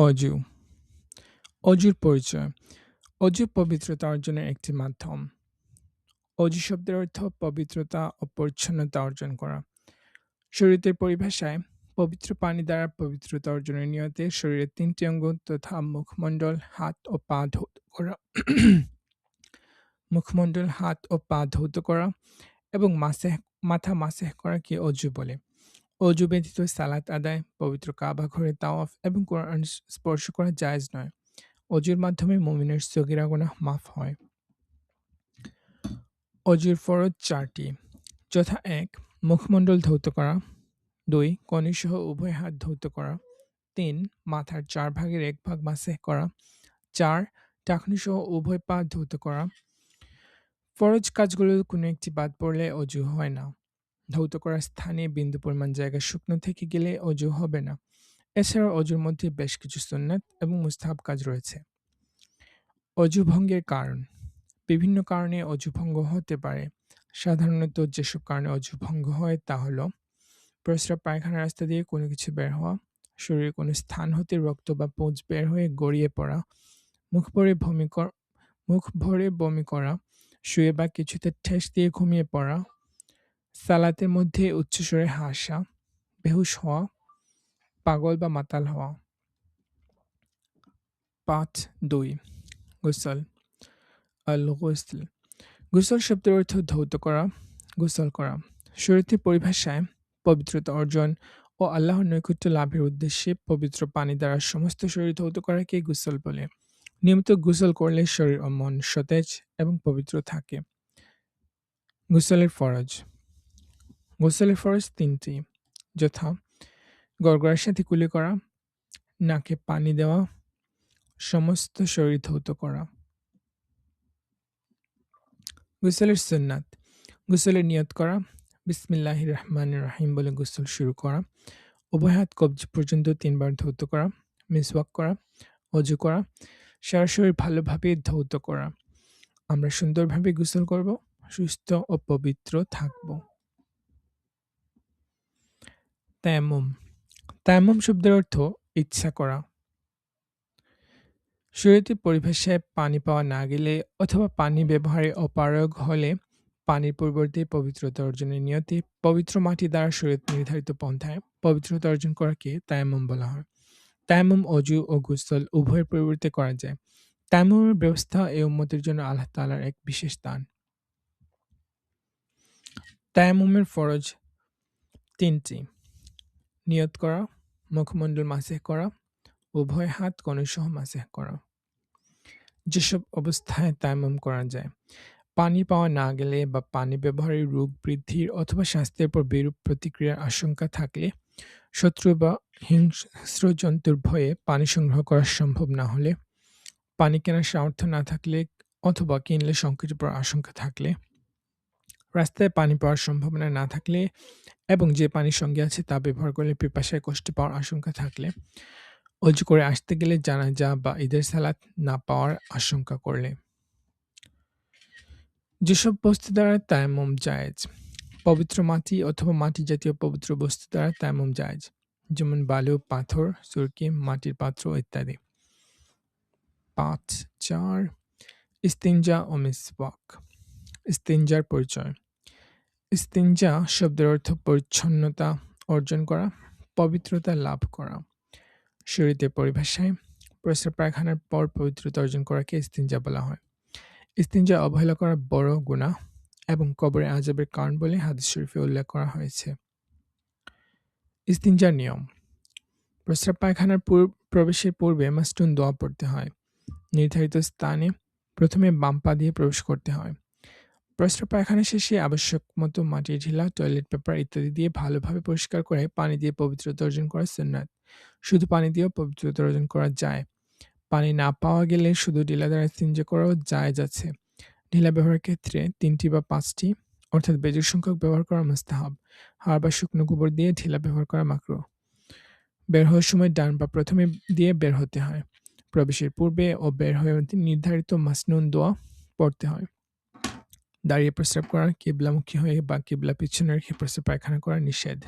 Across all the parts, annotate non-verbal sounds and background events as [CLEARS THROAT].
অজু অজুর পরিচয়। অজু পবিত্রতা অর্জনের একটি মাধ্যম। অজু শব্দের অর্থ পবিত্রতা ও পরিচ্ছন্নতা অর্জন করা। শরীরের পরিভাষায় পবিত্র পানি দ্বারা পবিত্রতা অর্জনের নিয়তে শরীরের তিনটি অঙ্গ তথা মুখমণ্ডল, হাত ও পা ধৌত করা। মুখমণ্ডল, হাত ও পা ধৌত করা এবং মাসে মাথা মাসেহ করাকে অজু বলে। অজু ব্যতীত সালাত আদায়, পবিত্র কাবা ঘরে তাওয়াফ এবং কোরআন স্পর্শ করা জায়েজ নয়। অজুর মাধ্যমে মুমিনের সগীরা গুনাহ মাফ হয়। অজুর ফরজ চারটি। যথা এক মুখমণ্ডল ধৌত করা। দুই কনিসহ উভয় হাত ধৌত করা। তিন মাথার চার ভাগের এক ভাগ মাসে করা। চার টাকনিসহ উভয় পা ধৌত করা। ফরজ কাজগুলোর কোনো একটি বাদ পড়লে অজু হয় না। ধৌত করার স্থানে বিন্দু পরিমাণ জায়গা শুকনো থেকে গেলে অজু হবে না। এছাড়াও অজুর মধ্যে বেশ কিছু সুন্নাত এবং মুস্তাহাব কাজ রয়েছে। অজু ভঙ্গের কারণ। বিভিন্ন কারণে অজু ভঙ্গ হতে পারে। সাধারণত যেসব কারণে অজু ভঙ্গ হয় তা হলো প্রস্রাব পায়খানা রাস্তা দিয়ে কোনো কিছু বের হওয়া শরীরের কোনো স্থান হতে রক্ত বা পোঁজ বের হয়ে গড়িয়ে পড়া, মুখ ভরে বমি মুখ ভরে বমি করা, শুয়ে বা কিছুতে ঠেস দিয়ে ঘুমিয়ে পড়া সালাতের মধ্যে উচ্চস্বরে হাসা, বেহুশ হওয়া, পাগল বা মাতাল হওয়া। পাঁচ দুই গোসল। আল গোসল। গোসল শব্দের অর্থ ধৌত করা গোসল করা। শরীরটি পরিভাষায় পবিত্রতা অর্জন ও আল্লাহর নৈকট্য লাভের উদ্দেশ্যে পবিত্র পানি দ্বারা সমস্ত শরীর ধৌত করাকে গোসল বলে। নিয়মিত গোসল করলে শরীর ও মন সতেজ এবং পবিত্র থাকে। গোসলের ফরজ। গোসলের ফরজ তিনটি। যথা, গড়গড়ার সাথে কুলি করা, নাকে পানি দেওয়া, সমস্ত শরীর ধৌত করা। গোসলের সুন্নাত, গোসলের নিয়ত করা বিসমিল্লাহ রহমান রাহিম বলে গোসল শুরু করা, উভয় হাত কবজি পর্যন্ত তিনবার ধৌত করা, মিসওয়াক করা, অজু করা, সারা শরীর ভালোভাবে ধৌত করা। আমরা সুন্দরভাবে গোসল করব, সুস্থ ও পবিত্র থাকব। তায়াম্মুম। তায়াম্মুম শব্দের অর্থ ইচ্ছা করা। শরীয়তের পরিভাষায় পানি পাওয়া না গেলে অথবা পানি ব্যবহারে অপারগ হলে পানির পরিবর্তে পবিত্রতা অর্জনের নিয়তে পবিত্র মাটি দ্বারা শরীয়ত নির্ধারিত পন্থায় পবিত্রতা অর্জন করাকে তায়াম্মুম বলা হয়। তায়াম্মুম অজু ও গুসল উভয়ের পরিবর্তে করা যায়। তায়াম্মুমের ব্যবস্থা এই উম্মতের জন্য আল্লাহ তালার এক বিশেষ দান। তায়াম্মুমের ফরজ তিনটি। নিয়ত করা, মুখমণ্ডল মাসেহ করা, উভয় হাত কনুসহ মাসেহ করা। যেসব অবস্থায় তায়াম্মুম করা যায় পানি পাওয়া না গেলে বা পানি ব্যবহারে রোগ বৃদ্ধির অথবা স্বাস্থ্যের উপর বিরূপ প্রতিক্রিয়ার আশঙ্কা থাকলে শত্রু বা হিংস্র জন্তুর ভয়ে পানি সংগ্রহ করা সম্ভব না হলে পানি কেনার সামর্থ্য না থাকলে অথবা কিনলে সংকটের পর আশঙ্কা থাকলে রাস্তায় পানি পাওয়ার সম্ভাবনা না থাকলে এবং যে পানির সঙ্গে আছে তা ব্যবহার করলে পিপাসায় কষ্ট পাওয়ার আশঙ্কা থাকলে অজু করে আসতে গেলে জানাজা বা ঈদের সালাত না পাওয়ার আশঙ্কা করলে। যেসব বস্তু দ্বারা তায়াম্মুম জায়েজ, পবিত্র মাটি অথবা মাটি জাতীয় পবিত্র বস্তু দ্বারা তায়াম্মুম জায়েজ, যেমন বালু, পাথর সুরকি মাটির পাত্র ইত্যাদি। পাঁচ, চার, ইস্তিনজা ও মিসওয়াক। ইস্তিনজার পরিচয় ইস্তিনজা শব্দের অর্থ পরিচ্ছন্নতা অর্জন করা পবিত্রতা লাভ করা শরীরের পরিভাষায় প্রস্রাব পায়খানার পর পবিত্রতা অর্জন করাকে ইস্তিনজা বলা হয়। ইস্তিনজা অবহেলা করা বড় গুণা এবং কবরে আজবের কারণ বলে হাদিস শরীফে উল্লেখ করা হয়েছে ইস্তিনজার নিয়ম। প্রস্রাব পায়খানার প্রবেশের পূর্বে মাস্টুন দোয়া পড়তে হয়। নির্ধারিত স্থানে প্রথমে বাম পা দিয়ে প্রবেশ করতে হয়। প্রস্রাব পায়খানা শেষে আবশ্যক মতো মাটির ঢিলা টয়লেট পেপার ইত্যাদি দিয়ে ভালোভাবে পরিষ্কার করে পানি দিয়ে পবিত্রতা অর্জন করা সুন্নাত। শুধু পানি দিয়েও পবিত্রতা অর্জন করা যায়। পানি না পাওয়া গেলে শুধু ঢিলা দ্বারা সিঞ্জে করাও যায় যাচ্ছে। ঢিলা ব্যবহারের ক্ষেত্রে তিনটি বা পাঁচটি, অর্থাৎ বেজুর সংখ্যক ব্যবহার করা মুস্তাহাব। হাড় বা শুকনো গোবর দিয়ে ঢিলা ব্যবহার করা মাকরো। বের হওয়ার সময় ডান বা প্রথমে দিয়ে বের হতে হয়। প্রবেশের পূর্বে ও বের হয়ে নির্ধারিত মাসনুন দোয়া পড়তে হয়। দাঁড়িয়ে প্রস্রাব করা কিবলামুখী হয়ে বা কিবলা পিছনে রেখে প্রস্রাব পায়খানা করা নিষেধ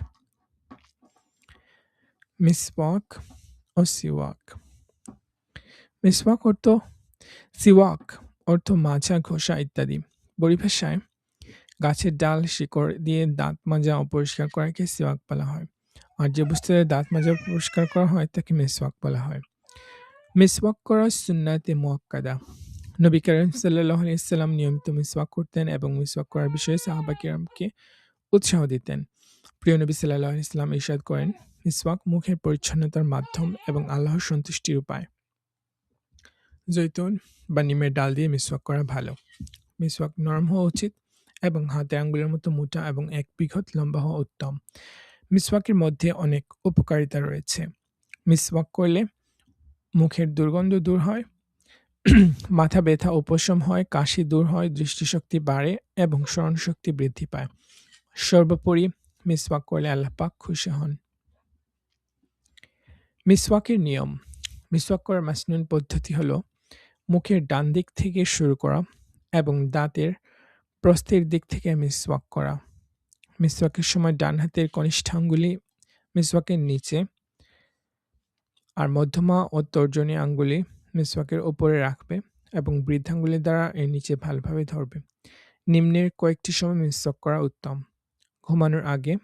মিসওয়াক ও সিওয়াক মিসওয়াক অর্থ সিওয়াক অর্থ মাজা, ঘষা ইত্যাদি। পরিভাষায় গাছের ডাল, শিকড় দিয়ে দাঁত মাজা ও পরিষ্কার করাকে সিওয়াক বলা হয়। আর যে বস্তুতে দাঁত মাজা পরিষ্কার করা হয় তাকে মিসওয়াক বলা হয়। মিসওয়াক করা সুন্নাতে মুআক্কাদা। নবী করিম সাল্লাল্লাহু আলাইহি ওয়াসাল্লাম নিয়মিত মিসওয়াক করতেন এবং মিসওয়াক করার বিষয়ে সাহাবা কিরামকে উৎসাহ দিতেন। প্রিয় নবী সাল্লাল্লাহু ইসলাম ইরশাদ করেন, মিসওয়াক মুখের পরিচ্ছন্নতার মাধ্যম এবং আল্লাহর সন্তুষ্টির উপায়। জৈতুন বা নিমের ডাল দিয়ে মিসওয়াক করা ভালো। মিসওয়াক নরম হওয়া উচিত এবং হাতের আঙ্গুলের মতো মোটা এবং এক বিঘত লম্বা হওয়া উত্তম। মিসওয়াকের মধ্যে অনেক উপকারিতা রয়েছে। মিসওয়াক করলে মুখের দুর্গন্ধ দূর হয়, [CLEARS THROAT] মাথা ব্যথা উপশম হয়, কাশি দূর হয়, দৃষ্টিশক্তি বাড়ে এবং স্মরণশক্তি বৃদ্ধি পায়। সর্বোপরি মিসওয়াক করলে আল্লাহ পাক খুশি হন। মিসওয়াকের নিয়ম মিসওয়াক করার মাসনুন পদ্ধতি হলো মুখের ডান দিক থেকে শুরু করা এবং দাঁতের প্রস্থের দিক থেকে মিসওয়াক করা। মিসওয়াকের সময় ডান হাতের কনিষ্ঠাঙ্গুলি মিসওয়াকের নিচে আর মধ্যমা ও তর্জনী আঙ্গুলি মিসওয়াকের ওপরে রাখবে এবং বৃদ্ধাঙ্গুলি দ্বারা এর নিচে ভালোভাবে ধরবে। নিম্নের কয়েকটি সময় মিসওয়াক করা উত্তম। ঘুমানোর আগে